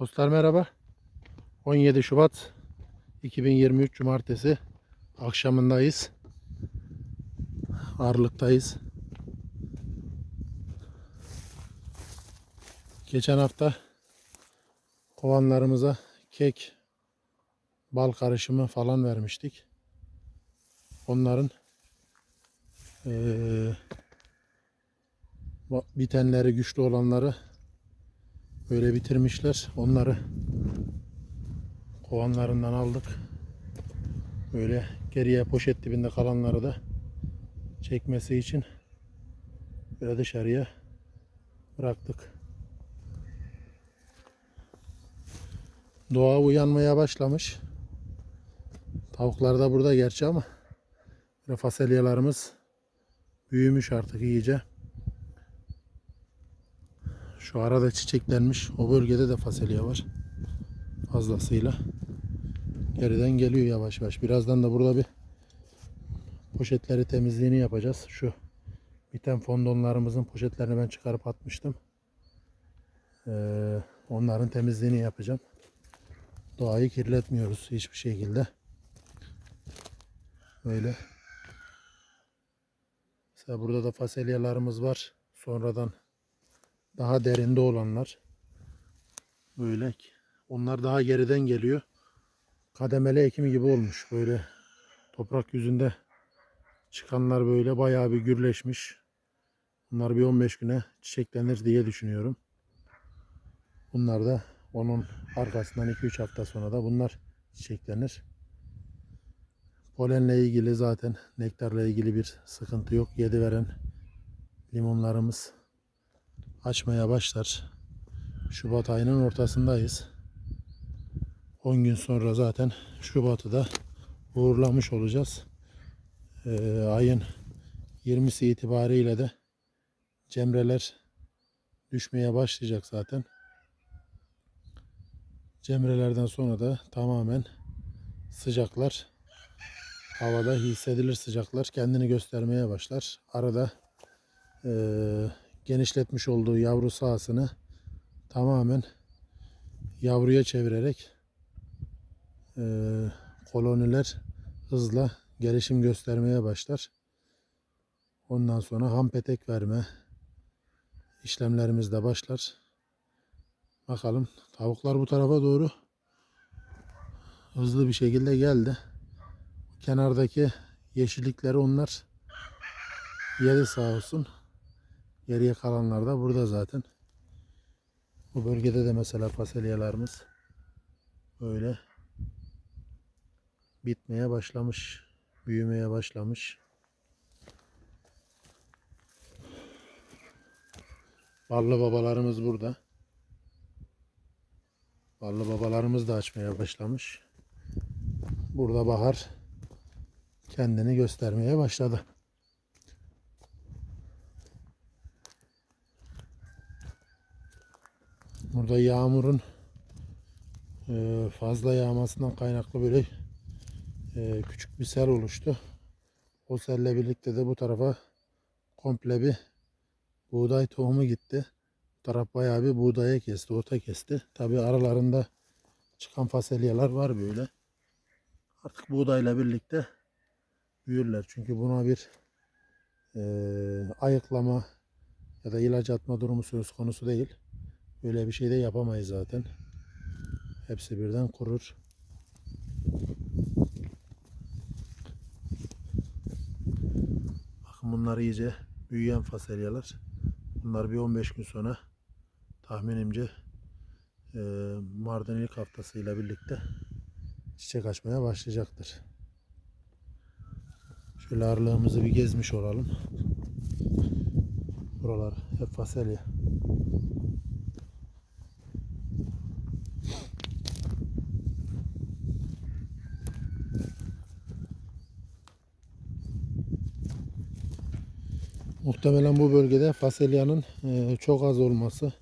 Dostlar merhaba. 17 Şubat 2023 Cumartesi akşamındayız. Ağırlıktayız. Geçen hafta kovanlarımıza kek, bal karışımı falan vermiştik. Onların eee, bitenleri güçlü olanları Böyle bitirmişler. Onları kovanlarından aldık. Böyle geriye poşet dibinde kalanları da çekmesi için böyle dışarıya bıraktık. Doğa uyanmaya başlamış. Tavuklar da burada gerçi ama fasulyelerimiz büyümüş artık iyice. Şu arada çiçeklenmiş. O bölgede de fasulye var. Fazlasıyla. Geriden geliyor yavaş yavaş. Birazdan da burada bir poşetleri temizliğini yapacağız. Şu biten fondonlarımızın poşetlerini ben çıkarıp atmıştım. Ee, onların temizliğini yapacağım. Doğayı kirletmiyoruz hiçbir şekilde. Böyle. Mesela burada da fasulyelerimiz var. Sonradan daha derinde olanlar. Böyle. Onlar daha geriden geliyor. Kademeli ekimi gibi olmuş. Böyle toprak yüzünde çıkanlar böyle bayağı bir gürleşmiş. Bunlar bir 15 güne çiçeklenir diye düşünüyorum. Bunlar da onun arkasından 2-3 hafta sonra da bunlar çiçeklenir. Polenle ilgili zaten nektarla ilgili bir sıkıntı yok. Yedi veren limonlarımız açmaya başlar. Şubat ayının ortasındayız. 10 gün sonra zaten Şubat'ı da uğurlamış olacağız. Ee, ayın 20'si itibariyle de cemreler düşmeye başlayacak zaten. Cemrelerden sonra da tamamen sıcaklar havada hissedilir sıcaklar kendini göstermeye başlar. Arada eee genişletmiş olduğu yavru sahasını tamamen yavruya çevirerek eee, koloniler hızla gelişim göstermeye başlar. Ondan sonra ham petek verme işlemlerimiz de başlar. Bakalım tavuklar bu tarafa doğru hızlı bir şekilde geldi. Kenardaki yeşillikleri onlar yedi sağ olsun. Geriye kalanlar da burada zaten. Bu bölgede de mesela fasulyelerimiz böyle bitmeye başlamış. Büyümeye başlamış. Ballı babalarımız burada. Ballı babalarımız da açmaya başlamış. Burada bahar kendini göstermeye başladı. Burada yağmurun e, fazla yağmasından kaynaklı böyle e, küçük bir sel oluştu. O selle birlikte de bu tarafa komple bir buğday tohumu gitti. Bu taraf bayağı bir buğdaya kesti, ota kesti. Tabi aralarında çıkan fasulyeler var böyle. Artık buğdayla birlikte büyürler. Çünkü buna bir e, ayıklama ya da ilaç atma durumu söz konusu değil. Öyle bir şey de yapamayız zaten. Hepsi birden kurur. Bakın bunlar iyice büyüyen fasulyeler. Bunlar bir 15 gün sonra tahminimce e, Mart'ın ilk haftasıyla birlikte çiçek açmaya başlayacaktır. Şöyle arlığımızı bir gezmiş olalım. Buralar hep fasulye. Muhtemelen bu bölgede fasulyenin e, çok az olması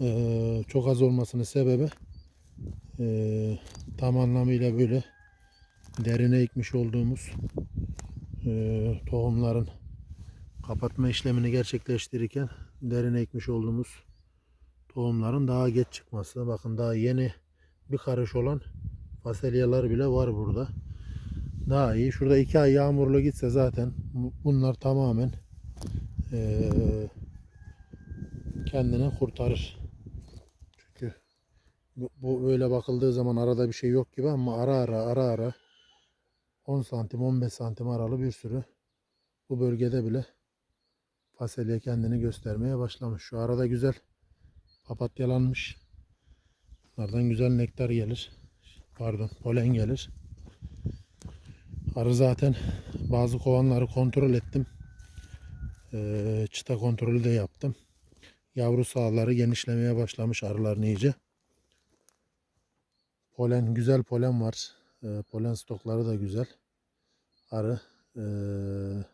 e, çok az olmasının sebebi e, tam anlamıyla böyle derine ekmiş olduğumuz tohumların kapatma işlemini gerçekleştirirken derine ekmiş olduğumuz tohumların daha geç çıkması. Bakın daha yeni bir karış olan fasulyeler bile var burada. Daha iyi. Şurada iki ay yağmurlu gitse zaten bu- bunlar tamamen eee, kendini kurtarır. Çünkü bu, bu böyle bakıldığı zaman arada bir şey yok gibi ama ara ara ara ara 10 santim 15 santim aralı bir sürü bu bölgede bile fasulye kendini göstermeye başlamış. Şu arada güzel papatyalanmış. Bunlardan güzel nektar gelir. Pardon polen gelir. Arı zaten bazı kovanları kontrol ettim. Ee, çıta kontrolü de yaptım. Yavru sahaları genişlemeye başlamış arıların iyice. Polen güzel polen var. Ee, polen stokları da güzel. Arı ee,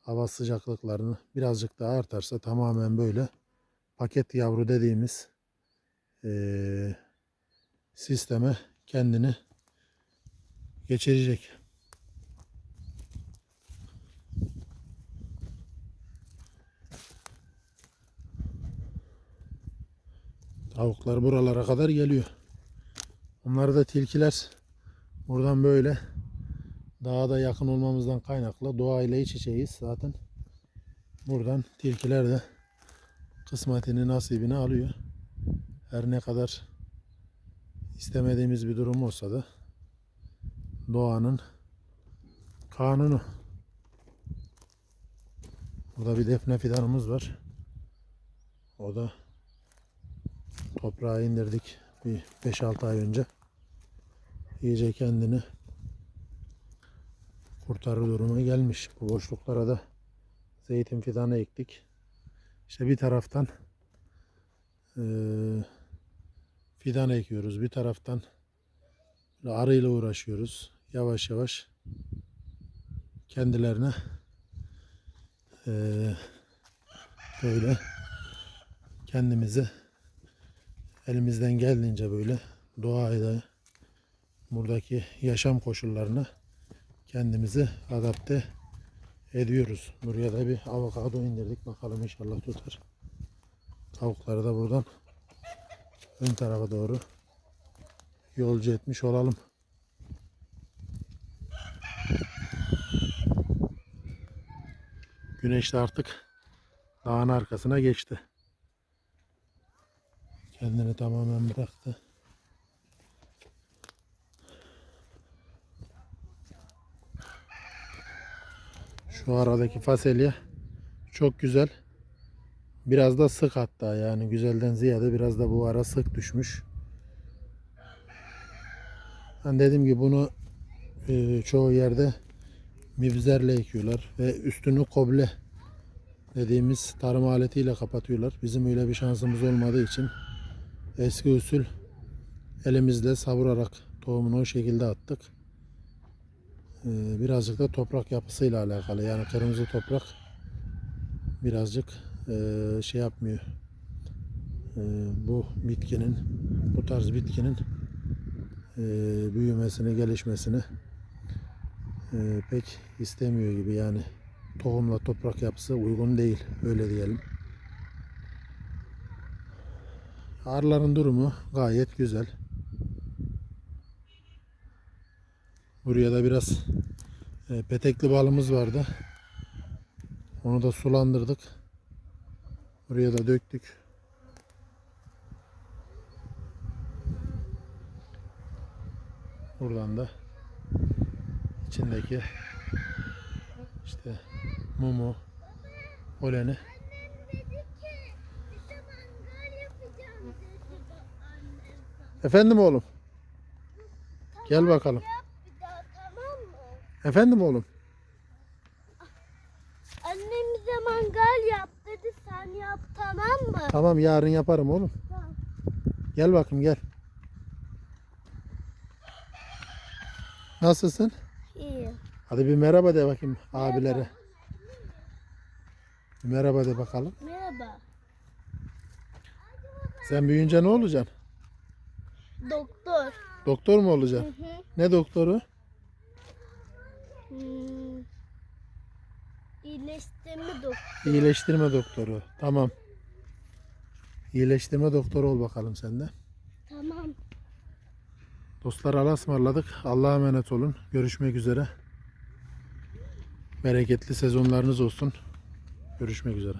hava sıcaklıklarını birazcık daha artarsa tamamen böyle paket yavru dediğimiz ee, sisteme kendini geçirecek. Tavuklar buralara kadar geliyor. Onları da tilkiler buradan böyle daha da yakın olmamızdan kaynaklı doğayla iç içeyiz zaten. Buradan tilkiler de kısmetini nasibini alıyor. Her ne kadar istemediğimiz bir durum olsa da doğanın kanunu. Burada bir defne fidanımız var. O da toprağa indirdik bir 5-6 ay önce. İyice kendini kurtarır duruma gelmiş. Bu boşluklara da zeytin fidanı ektik. İşte bir taraftan eee fidan ekiyoruz. Bir taraftan arıyla uğraşıyoruz. Yavaş yavaş kendilerine eee, böyle kendimizi elimizden geldiğince böyle doğayı da buradaki yaşam koşullarına kendimizi adapte ediyoruz. Buraya da bir avokado indirdik. Bakalım inşallah tutar. Tavukları da buradan ön tarafa doğru yolcu etmiş olalım. Güneş de artık dağın arkasına geçti. Kendini tamamen bıraktı. Şu aradaki fasulye çok güzel. Biraz da sık hatta yani güzelden ziyade biraz da bu ara sık düşmüş. Ben dediğim gibi bunu e, çoğu yerde mivzerle ekiyorlar ve üstünü koble dediğimiz tarım aletiyle kapatıyorlar. Bizim öyle bir şansımız olmadığı için eski usul elimizle savurarak tohumunu o şekilde attık. Ee, birazcık da toprak yapısıyla alakalı. Yani kırmızı toprak birazcık eee, şey yapmıyor. Eee, bu bitkinin, bu tarz bitkinin eee, büyümesini, gelişmesini pek istemiyor gibi. Yani tohumla toprak yapısı uygun değil. Öyle diyelim. Arıların durumu gayet güzel. Buraya da biraz e, petekli balımız vardı. Onu da sulandırdık. Buraya da döktük. Buradan da içindeki işte mumu, poleni Efendim oğlum. Gel bakalım. Daha tamam mı? Efendim oğlum. Annem bize mangal yap dedi sen yap tamam mı? Tamam yarın yaparım oğlum. Tamam. Gel bakayım gel. Nasılsın? İyi. Hadi bir merhaba de bakayım abilere. Bir merhaba de bakalım. Merhaba. Sen büyüyünce ne olacaksın? Doktor. Doktor mu Hı olacaksın? hı. Ne doktoru? Hmm. İyileştirme doktor. İyileştirme doktoru. Tamam. İyileştirme doktoru ol bakalım sen de. Tamam. Dostlar Allah'a ısmarladık. Allah'a emanet olun. Görüşmek üzere. Bereketli sezonlarınız olsun. Görüşmek üzere.